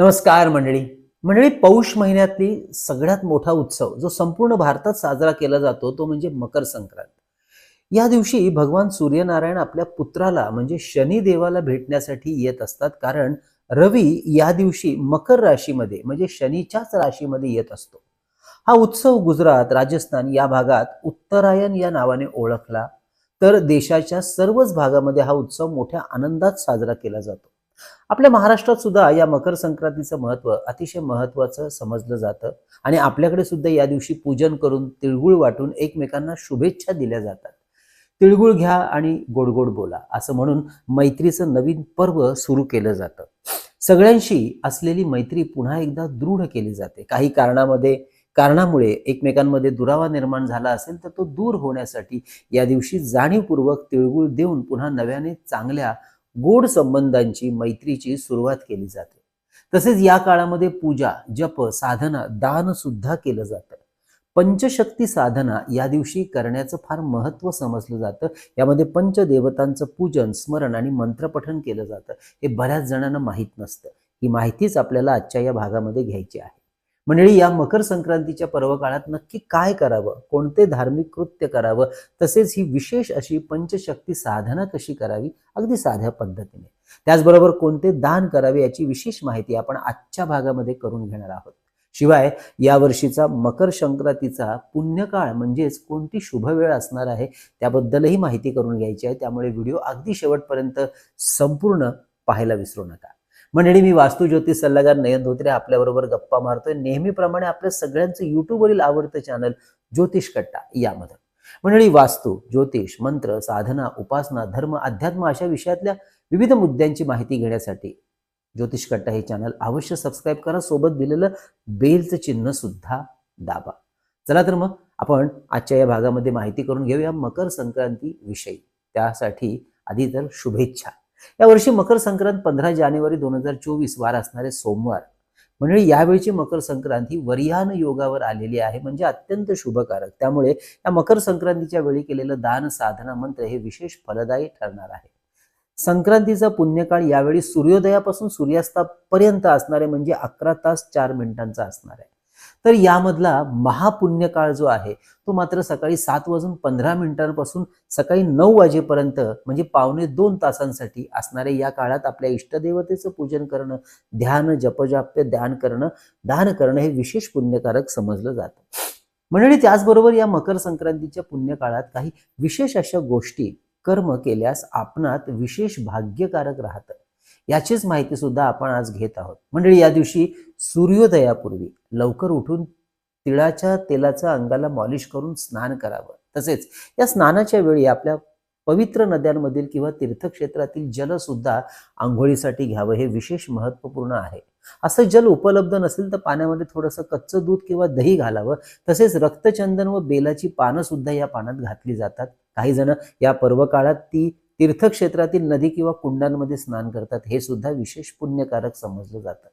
नमस्कार मंडळी. मंडळी पौष महिन्यातली सगळ्यात मोठा उत्सव जो संपूर्ण भारतात साजरा केला जातो तो म्हणजे मकर संक्रांत. या दिवशी भगवान सूर्यनारायण आपल्या पुत्राला म्हणजे शनिदेवाला भेटण्यासाठी येत असतात. कारण रवी या दिवशी मकर राशीमध्ये म्हणजे शनीच्याच राशीमध्ये येत असतो. हा उत्सव गुजरात राजस्थान या भागात उत्तरायण या नावाने ओळखला. तर देशाच्या सर्वच भागामध्ये हा उत्सव मोठ्या आनंदात साजरा केला जातो. आपल्या महाराष्ट्रात सुद्धा या मकर संक्रांतीचं महत्त्व अतिशय महत्वाचं समजलं जातं. आणि आपल्याकडे सुद्धा या दिवशी पूजन करून तिळगुळ वाटून एकमेकांना शुभेच्छा दिल्या जातात. तिळगुळ घ्या आणि गोड गोड बोला असं म्हणून मैत्रीचं नवीन पर्व सुरू केलं जातं. सगळ्यांशी असलेली मैत्री पुन्हा एकदा दृढ केली जाते. काही कारणामध्ये कारणामुळे एकमेकांमध्ये दुरावा निर्माण झाला असेल तर तो दूर होण्यासाठी या दिवशी जाणीवपूर्वक तिळगुळ देऊन पुन्हा नव्याने चांगल्या गोड संबंधांची मैत्रीची सुरुवात केली जाते. तसेच या काळामध्ये पूजा जप साधना दान सुद्धा केलं जातं. पंचशक्ती साधना या दिवशी करण्याचं फार महत्त्व समजलं जातं. यामध्ये पंचदेवतांचं पूजन स्मरण आणि मंत्रपठन केलं जातं. हे बऱ्याच जणांना माहीत नसतं. ही माहितीच आपल्याला आजच्या या भागामध्ये घ्यायची आहे. मंडळी या मकर संक्रांतीच्या पर्व काळात नक्की काय करावं? कोणते धार्मिक कृत्य करावं? तसेच ही विशेष अशी पंचशक्ती साधना कशी करावी? अगदी साध्या पद्धतीने. त्याचबरोबर कोणते दान करावे याची विशेष माहिती आपण आजच्या भागामध्ये करून घेणार आहोत. शिवाय या वर्षीचा मकर संक्रांतीचा पुण्यकाळ म्हणजेच कोणती शुभ वेळ असणार आहे त्याबद्दलही माहिती करून घ्यायची आहे. त्यामुळे व्हिडिओ अगदी शेवटपर्यंत संपूर्ण पाहायला विसरू नका. मंडळी मी वास्तू ज्योतिष सल्लागार नयन धोत्रे आपल्याबरोबर गप्पा मारतोय. नेहमीप्रमाणे आपल्या सगळ्यांचं युट्यूबवरील आवडतं चॅनल ज्योतिष कट्टा यामध्ये. मंडळी वास्तू ज्योतिष मंत्र साधना उपासना धर्म अध्यात्म अशा विषयातल्या विविध मुद्द्यांची माहिती घेण्यासाठी ज्योतिष कट्टा हे चॅनल अवश्य सबस्क्राईब करा. सोबत दिलेलं बेलचं चिन्ह सुद्धा दाबा. चला तर मग आपण आजच्या या भागामध्ये माहिती करून घेऊया. मकर संक्रांती विषयी. त्यासाठी आधी तर शुभेच्छा. यावर्षी मकर संक्रांत पंधरा जानेवारी दोन हजार चोवीस वार असणारे सोमवार. म्हणजे यावेळची मकर संक्रांत ही वरियान योगावर आलेली आहे म्हणजे अत्यंत शुभकारक. त्यामुळे या मकर संक्रांतीच्या वेळी केलेलं दान साधना मंत्र हे विशेष फलदायी ठरणार आहे. संक्रांतीचा पुण्यकाळ यावेळी सूर्योदयापासून सूर्यास्तापर्यंत असणारे म्हणजे अकरा तास चार मिनिटांचा असणार आहे. तर यामधला महापुण्यकाळ जो आहे तो मात्र सकाळी सात वाजून पंधरा मिनिटांपासून सकाळी नऊ वाजेपर्यंत म्हणजे पावणे दोन तासांसाठी असणाऱ्या या काळात आपल्या इष्टदेवतेचं पूजन करणं ध्यान जपजाप्य ध्यान करणं दान करणं हे विशेष पुण्यकारक समजलं जातं. मंडळी त्याचबरोबर या मकर संक्रांतीच्या पुण्यकाळात काही विशेष अशा गोष्टी कर्म केल्यास आपणात विशेष भाग्यकारक राहतं. याचीच माहिती सुद्धा आपण आज घेत आहोत. मंडळी या दिवशी सूर्योदयापूर्वी लवकर उठून तिळाच्या तेलाचा अंगाला मॉलिश करून स्नान करावं. तसेच या स्नानाच्या वेळी आपल्या पवित्र नद्यांमधील किंवा तीर्थक्षेत्रातील जल सुद्धा आंघोळीसाठी घ्यावं. हे विशेष महत्त्वपूर्ण आहे. असं जल उपलब्ध नसेल तर पाण्यामध्ये थोडंसं कच्चं दूध किंवा दही घालावं. तसेच रक्तचंदन व बेलाची पानं सुद्धा या पाण्यात घातली जातात. काही जण या पर्व काळात ती तीर्थक्षेत्रातील नदी किंवा कुंडांमध्ये स्नान करतात. हे सुद्धा विशेष पुण्यकारक समजलं जातं.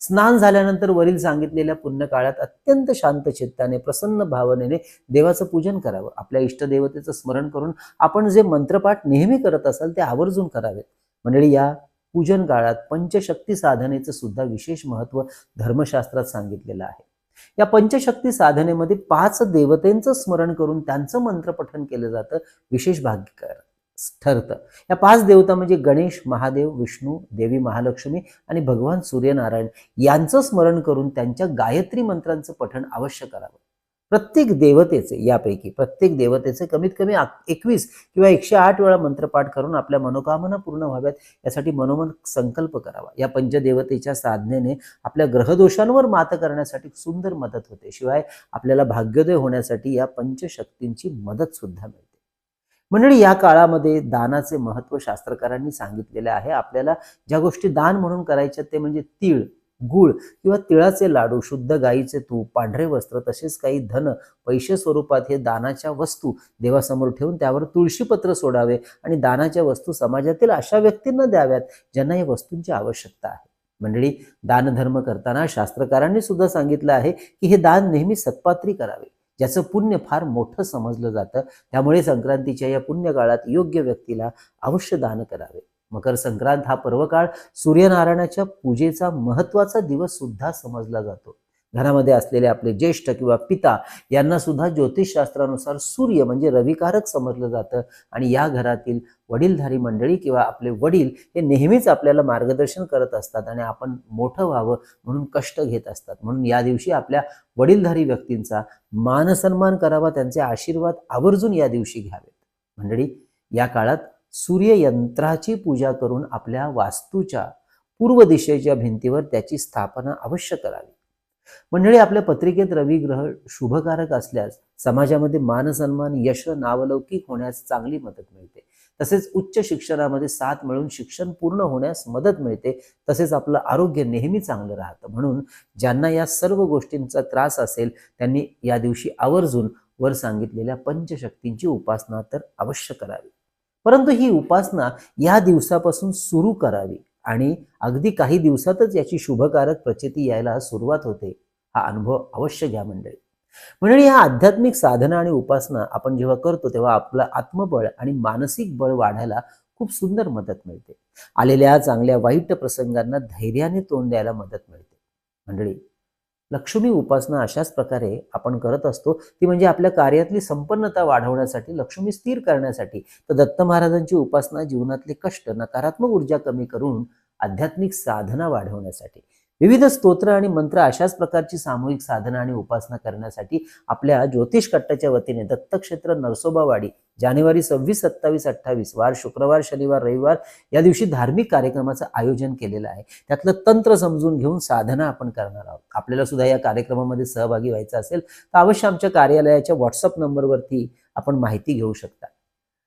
स्नान झाल्यानंतर वरील सांगितलेल्या पुण्य काळात अत्यंत शांत चित्ताने प्रसन्न भावनेने देवाचं पूजन करावं. आपल्या इष्टदेवतेचं स्मरण करून आपण जे मंत्रपाठ नेहमी करत असाल ते आवर्जून करावेत मंडळी या पूजन काळात पंचशक्ती साधनेचं सुद्धा विशेष महत्त्व धर्मशास्त्रात सांगितलेलं आहे. या पंचशक्ती साधनेमध्ये पाच देवतेंचं स्मरण करून त्यांचं मंत्रपठन केलं जातं. विशेष भाग्यकार ठरतं. या पाच देवता म्हणजे गणेश महादेव विष्णू देवी महालक्ष्मी आणि भगवान सूर्यनारायण यांचं स्मरण करून त्यांच्या गायत्री मंत्रांचं पठण अवश्य करावं. प्रत्येक देवतेचे यापैकी प्रत्येक देवतेचे कमीत कमी एकवीस किंवा एकशे आठ वेळा मंत्रपाठ करून आपल्या मनोकामना पूर्ण व्हाव्यात यासाठी मनोमन संकल्प करावा. या पंचदेवतेच्या साधनेने आपल्या ग्रहदोषांवर मात करण्यासाठी सुंदर मदत होते. शिवाय आपल्याला भाग्योदय होण्यासाठी या पंचशक्तींची मदत सुद्धा मिळते. मंडळी या काळामध्ये दानाचे महत्त्व शास्त्रकारांनी सांगितलेले आहे. आपल्याला ज्या गोष्टी दान म्हणून करायच्या ते म्हणजे तीळ गुळ किंवा तिळाचे लाडू शुद्ध गाईचे तूप पांढरे वस्त्र तसेच काही धन पैसे स्वरूपात हे दानाच्या वस्तू देवासमोर ठेवून त्यावर तुळशीपत्र सोडावे आणि दानाच्या वस्तू समाजातील अशा व्यक्तींना द्याव्यात ज्यांना या वस्तूंची आवश्यकता आहे. मंडळी दानधर्म करताना शास्त्रकारांनी सुद्धा सांगितलं आहे की हे दान नेहमी सत्पात्री करावे. ज्याचं पुण्य फार मोठं समजलं जातं. त्यामुळे संक्रांतीच्या या पुण्यकाळात योग्य व्यक्तीला अवश्य दान करावे. मकर संक्रांत हा पर्वकाळ सूर्यनारायणाच्या पूजेचा महत्त्वाचा दिवस सुद्धा समजला जातो. घरामध्ये असलेले आपले ज्येष्ठ किंवा पिता यांना सुद्धा ज्योतिषशास्त्रानुसार सूर्य म्हणजे रविकारक समजलं जातं. आणि या घरातील वडीलधारी मंडळी किंवा आपले वडील हे नेहमीच आपल्याला मार्गदर्शन करत असतात आणि आपण मोठं व्हावं म्हणून कष्ट घेत असतात. म्हणून या दिवशी आपल्या वडीलधारी व्यक्तींचा मानसन्मान करावा त्यांचे आशीर्वाद आवर्जून या दिवशी घ्यावेत. मंडळी या काळात सूर्ययंत्राची पूजा करून आपल्या वास्तूच्या पूर्व दिशेच्या भिंतीवर त्याची स्थापना अवश्य करावी. मंडळी आपल्या पत्रिकेत रवी ग्रह शुभकारक असल्यास समाजामध्ये मानसन्मान यश नावलौकिक होण्यास चांगली मदत मिळते. तसेच उच्च शिक्षणामध्ये साथ मिळून शिक्षण पूर्ण होण्यास मदत मिळते. तसेच आपलं आरोग्य नेहमी चांगलं राहतं. म्हणून ज्यांना या सर्व गोष्टींचा त्रास असेल त्यांनी या दिवशी आवर्जून वर सांगितलेल्या पंचशक्तींची उपासना तर अवश्य करावी. परंतु ही उपासना या दिवसापासून सुरू करावी. आणि अगदी काही दिवसातच याची शुभकारक प्रचिती यायला सुरुवात होते. हा अनुभव अवश्य घ्या मंडळी. मंडळी ह्या आध्यात्मिक साधना आणि उपासना आपण जेव्हा करतो तेव्हा आपलं आत्मबळ आणि मानसिक बळ वाढायला खूप सुंदर मदत मिळते. आलेल्या चांगल्या वाईट प्रसंगांना धैर्याने तोंड द्यायला मदत मिळते. मंडळी लक्ष्मी उपासना अशाच प्रकारे आपण करत असतो. ती म्हणजे आपल्या कार्यातली संपन्नता वाढवण्यासाठी लक्ष्मी स्थिर करण्यासाठी. तर दत्त महाराजांची उपासना जीवनातले कष्ट नकारात्मक ऊर्जा कमी करून आध्यात्मिक साधना वाढवण्यासाठी. विविध स्तोत्र आणि मंत्र अशाच प्रकारची सामूहिक साधना आणि उपासना करण्यासाठी आपल्या ज्योतिष कट्टाच्या वतीने दत्तक्षेत्र नरसोबावाडी जानेवारी सव्वीस सत्तावीस अठ्ठावीस वार शुक्रवार शनिवार रविवार या दिवशी धार्मिक कार्यक्रमाचं आयोजन केलेलं आहे. त्यातलं तंत्र समजून घेऊन साधना आपण करणार आहोत. आपल्याला सुद्धा या कार्यक्रमामध्ये सहभागी व्हायचं असेल तर अवश्य आमच्या कार्यालयाच्या व्हॉट्सअप नंबरवरती आपण माहिती घेऊ शकता.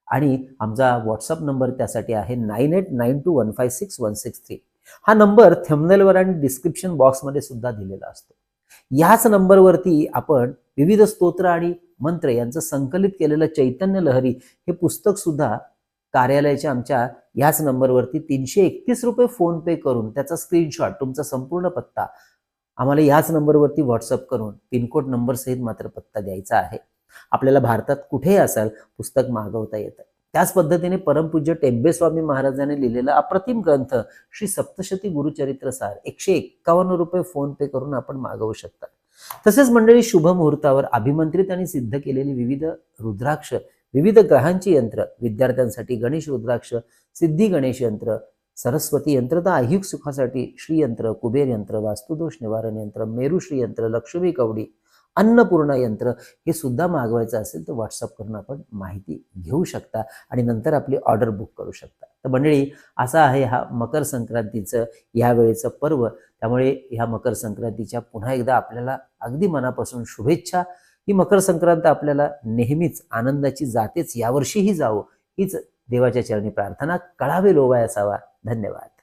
आणि आमचा व्हॉट्सअप नंबर त्यासाठी आहे nine eight nine two one five six one six three. हा नंबर थेमनेलवर आणि डिस्क्रिप्शन बॉक्समध्ये सुद्धा दिलेला असतो. याच नंबरवरती आपण विविध स्तोत्र आणि मंत्र यांचं संकलित केलेलं चैतन्य लहरी हे पुस्तक सुद्धा कार्यालयाच्या आमच्या याच नंबरवरती तीनशे एकतीस रुपये फोन पे करून त्याचा स्क्रीनशॉट तुमचा संपूर्ण पत्ता आम्हाला याच नंबरवरती व्हॉट्सअप करून पिनकोड नंबर सहित मात्र पत्ता द्यायचा आहे. आपल्याला भारतात कुठेही असाल पुस्तक मागवता येतं. त्याच पद्धतीने परमपूज्य टेंबेस्वामी महाराजांनी लिहिलेला अप्रतिम ग्रंथ श्री सप्तशती गुरुचरित्र सार. एकशे एक्कावन्न रुपये फोन पे करून आपण मागवू शकता. तसेच मंडळी शुभ मुहूर्तावर अभिमंत्रित आणि सिद्ध केलेली विविध रुद्राक्ष विविध ग्रहांची यंत्र विद्यार्थ्यांसाठी गणेश रुद्राक्ष सिद्धी गणेश यंत्र सरस्वती यंत्र तर ऐहिक सुखासाठी श्रीयंत्र कुबेर यंत्र वास्तुदोष निवारण यंत्र मेरुश्री यंत्र लक्ष्मी कवडी अन्नपूर्णा यंत्र हे सुद्धा मागवायचं असेल तर व्हॉट्सअप करून आपण माहिती घेऊ शकता आणि नंतर आपली ऑर्डर बुक करू शकता. तर मंडळी असा आहे हा मकर संक्रांतीचं यावेळेचं पर्व. त्यामुळे ह्या मकर संक्रांतीच्या पुन्हा एकदा आपल्याला अगदी मनापासून शुभेच्छा. ही मकर संक्रांत आपल्याला नेहमीच आनंदाची जातेच यावर्षीही जावो हीच देवाच्या चरणी प्रार्थना कळावे लोवाय असावा धन्यवाद.